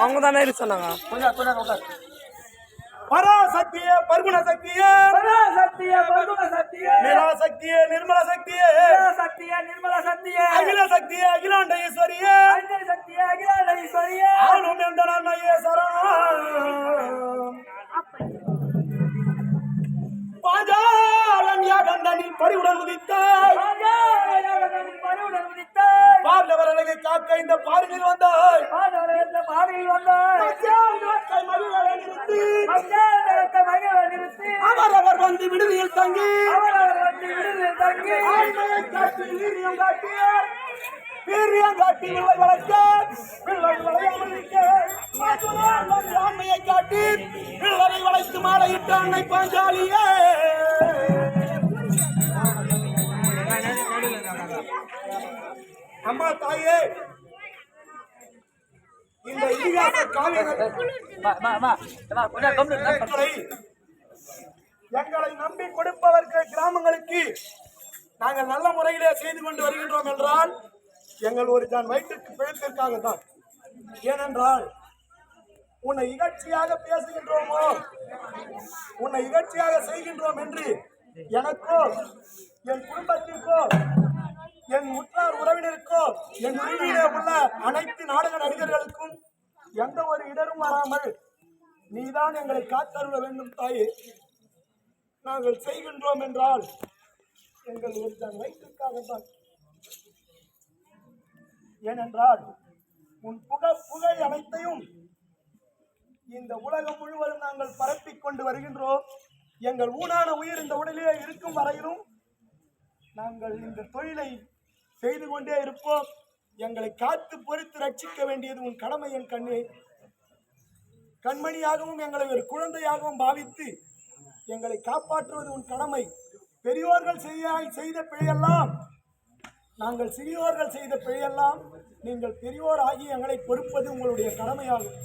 அவங்க தானே சொன்னாங்க. பராசக்தியே பர்குண சக்தியே சத்திய பகுல சத்திய நிராசக்தியே நிர்மல சக்தியே சத்திய நிர்மல சத்திய அகில சக்தியே அகிலாண்ட ஈஸ்வரியே. பறிவுடன் உதித்தாய் மறுவுடன் உதித்தாய் பார்லவரலகை காக்க இந்த பாரினில் வந்தாய். பாடல வந்தாய் மத்தியால் நாட்கள் அவரவர் வந்து விடுதியில் தங்கி. வந்து தங்கி ஆண்மையை காட்டி வீரியம் காட்டி வீரியம் காட்டி வில்லை வளர்க்க. வில்லை வளையாமல் ஆண்மையை காட்டி வளைத்து மாலையிட்ட அன்னை பாஞ்சாலியே அம்மா தாயே. இந்த இதிகாச காவியங்களை எங்களை நம்பி கொடுப்பவர்கள் கிராமங்களுக்கு நாங்கள் நல்ல முறையிலே செய்து கொண்டு வருகின்றோம் என்றால் எங்கள் ஒரு தான் வயிற்றுக்கு பிழைப்பிற்காக தான். ஏனென்றால் உன்னை இகழ்ச்சியாக பேசுகின்றோமோ உன்னை இகழ்ச்சியாக செய்கின்றோம் என்று எனக்கோ என் குடும்பத்திற்கோ என் உரிமையிலே உள்ள அனைத்து நாடக நடிகர்களுக்கும் எந்த ஒரு இடரும் வராமல் நீதான் எங்களை காத்தருள வேண்டும் தாயே. நாங்கள் செய்கின்றோம் என்றால் எங்கள் ஒரு தன் வயிற்றுக்காகத்தான் ஏனென்றால் உன் புக புகை அனைத்தையும் இந்த உலகம் முழுவதும் நாங்கள் பரப்பிக் கொண்டு வருகின்றோம். எங்கள் ஊனான உயிர் இந்த உடலிலே இருக்கும் வரையிலும் நாங்கள் இந்த தொழிலை செய்து கொண்டே இருப்போம். எங்களை காத்து பொறுத்து ரட்சிக்க வேண்டியது உன் கடமை என் கண்ணே. கண்மணியாகவும் எங்களை ஒரு குழந்தையாகவும் பாவித்து எங்களை காப்பாற்றுவது உன் கடமை. பெரியோர்கள் செய்ய செய்த பிழையெல்லாம் நாங்கள் சிறியோர்கள் செய்த பிழையெல்லாம் நீங்கள் பெரியோர் ஆகி எங்களை பொறுப்பது உங்களுடைய கடமையாகும்.